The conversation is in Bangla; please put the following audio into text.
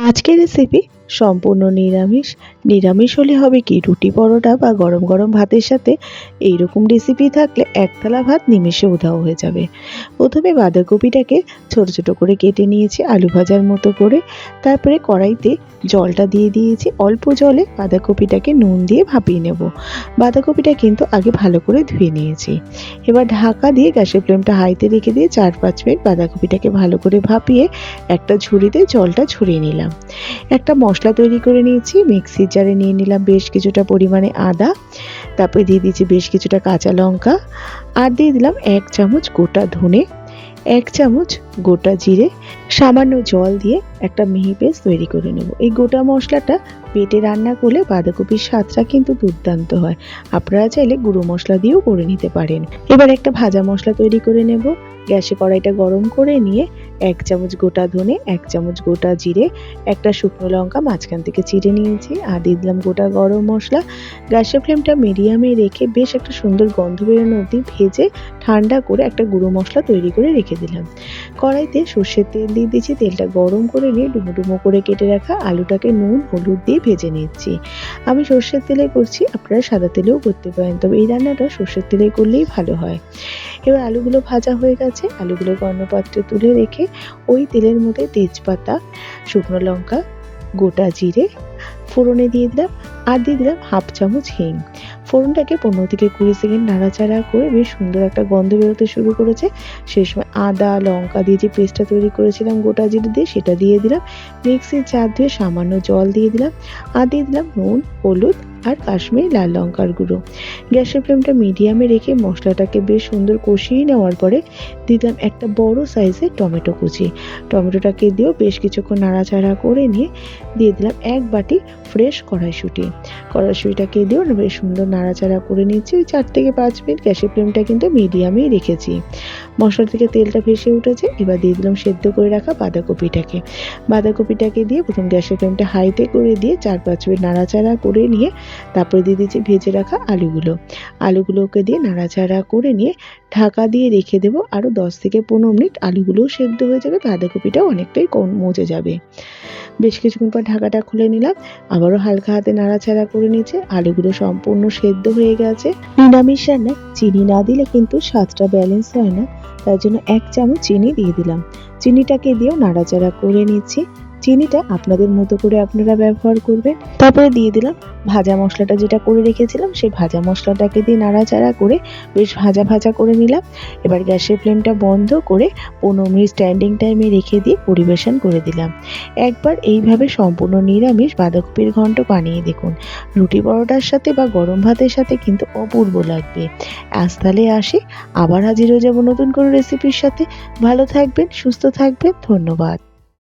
আজকের রেসিপি সম্পূর্ণ নিরামিষ। নিরামিষ হলে হবে কি? রুটি পরোটা বা গরম গরম ভাতের সাথে এই রকম রেসিপি থাকলে এক থালা ভাত নিমেষে উধাও হয়ে যাবে। প্রথমে বাঁধাকপিটাকে ছোট ছোট করে কেটে নিয়েছি আলু ভাজার মতো করে। তারপরে কড়াইতে জলটা দিয়ে দিয়েছি। অল্প জলে বাঁধাকপিটাকে নুন দিয়ে ভাপিয়ে নেব। বাঁধাকপিটা কিন্তু আগে ভালো করে ধুয়ে নিয়েছি। এবার ঢাকা দিয়ে গ্যাসের ফ্লেমটা হাইতে রেখে দিয়ে চার পাঁচ মিনিট বাঁধাকপিটাকে ভালো করে ভাপিয়ে একটা ঝুড়িতে জলটা ঝরিয়ে নিলাম। একটা মশলা তৈরি করে নিয়েছি, মিক্সির জারে নিয়ে নিলাম বেশ কিছুটা পরিমাণে আদা, তারপরে দিয়ে দিয়েছি বেশ কিছুটা কাঁচা লঙ্কা, আর দিয়ে দিলাম এক চামচ গোটা ধনে, এক চামচ গোটা জিরে, সামান্য জল দিয়ে একটা মিহি পেস্ট তৈরি করে নেব। এই গোটা মশলাটা পেটে রান্না করলে বাঁধাকপির স্বাদটা কিন্তু দুর্দান্ত হয়। আপনারা চাইলে গুঁড়ো মশলা দিয়েও করে নিতে পারেন। এবার একটা ভাজা মশলা তৈরি করে নেব। গ্যাসে কড়াইটা গরম করে নিয়ে এক চামচ গোটা ধনে, এক চামচ গোটা জিরে, একটা শুকনো লঙ্কা মাঝখান থেকে চিড়ে নিয়েছি আর দিয়ে দিলাম গোটা গরম মশলা। গ্যাসের ফ্লেমটা মিডিয়ামে রেখে বেশ একটা সুন্দর গন্ধ বেরোনো অবধি ভেজে ঠান্ডা করে একটা গুঁড়ো মশলা তৈরি করে রেখে দিলাম। কড়াইতে সর্ষের তেল দিয়ে দিয়েছি, তেলটা গরম করে নিয়ে ডুমো ডুমো করে কেটে রাখা আলুটাকে নুন, হলুদ দিয়ে ভেজে নিচ্ছি। আমি সর্ষের তেলে করছি, আপনারা সাদা তেলেও করতে পারেন, তবে এই রান্নাটা সর্ষের তেলে করলেই ভালো হয়। এবার আলুগুলো ভাজা হয়ে গেছে আলুগুলোকে অন্য পাত্রে তুলে রেখে ওই তেলের মধ্যে তেজপাতা, শুকনো লঙ্কা, গোটা জিরে, ফোড়নে দিয়ে দিলাম আর দিয়ে দিলাম হাফ চামচ হিং। ফোড়নটাকে পনেরো থেকে কুড়ি সেকেন্ড নাড়াচাড়া করে বেশ সুন্দর একটা গন্ধ বেরোতে শুরু করেছে। সেই সময় আদা, লঙ্কা দিয়ে যে পেস্টটা তৈরি করেছিলাম, গোটা জিরে দিয়ে সেটা দিয়ে দিলাম। মিক্সির চার দিয়ে সামান্য জল দিয়ে দিলাম। আর দিয়ে দিলাম নুন, হলুদ আর কাশ্মীরি লাল লঙ্কার গুঁড়ো। গ্যাসের ফ্লেমটা মিডিয়ামে রেখে মশলাটাকে বেশ সুন্দর কষিয়ে নেওয়ার পরে দিলাম একটা বড় সাইজের টমেটো কুচি। টমেটোটাকে দিয়েও বেশ কিছুক্ষণ নাড়াচাড়া করে নিয়ে দিয়ে দিলাম এক বাটি ফ্রেশ কড়াইশুঁটি। কড়াইশুঁটিটাকে দিয়েও বেশ সুন্দর নাড়াচাড়া করে নিচ্ছি ওই চার থেকে পাঁচ মিনিট গ্যাসের ফ্লেমটা কিন্তু মিডিয়ামেই রেখেছি। মশলা থেকে তেলটা ভেসে উঠেছে, এবার দিয়ে দিলাম সেদ্ধ করে রাখা বাঁধাকপিটাকে। বাঁধাকপিটাকে দিয়ে প্রথম গ্যাসের ফ্লেমটা হাইতে করে দিয়ে চার পাঁচ মিনিট নাড়াচাড়া করে নিয়ে তারপরে দিয়ে দিচ্ছি ভেজে রাখা আলুগুলো। আলুগুলোকে দিয়ে নাড়াচাড়া করে নিয়ে ঢাকা দিয়ে রেখে দেবো। আরও দশ থেকে পনেরো মিনিট আলুগুলোও সেদ্ধ হয়ে যাবে বাঁধাকপিটাও অনেকটাই কম মজে যাবে। বেশ কিছুক্ষণ পর ঢাকাটা খুলে নিলাম। আবারও হালকা হাতে নাড়াচাড়া করে নিচ্ছে আলুগুলো সম্পূর্ণ সেদ্ধ হয়ে গেছে। নিরামিষ রান্নায় চিনি না দিলে কিন্তু স্বাদটা ব্যালেন্স হয় না। তার জন্য এক চামচ চিনি দিয়ে দিলাম। চিনিটাকে দিয়েও নাড়াচাড়া করে নিচ্ছি। চিনিটা আপনাদের মতো করে আপনারা ব্যবহার করবেন। তারপরে দিয়ে দিলাম ভাজা মশলাটা যেটা করে রেখেছিলাম, সেই ভাজা মশলাটাকে দিয়ে নাড়াচাড়া করে বেশ ভাজা ভাজা করে নিলাম। এবার গ্যাসের ফ্লেমটা বন্ধ করে পনেরো মিনিট স্ট্যান্ডিং টাইমে রেখে দিয়ে পরিবেশন করে দিলাম। একবার এইভাবে সম্পূর্ণ নিরামিষ বাঁধাকপির ঘন্ট বানিয়ে দেখুন। রুটি পরোটার সাথে বা গরম ভাতের সাথে কিন্তু অপূর্ব লাগবে। আজ তাহলে আসি। আবার হাজির হয়ে যাব নতুন কোনো রেসিপির সাথে। ভালো থাকবেন, সুস্থ থাকবেন ধন্যবাদ।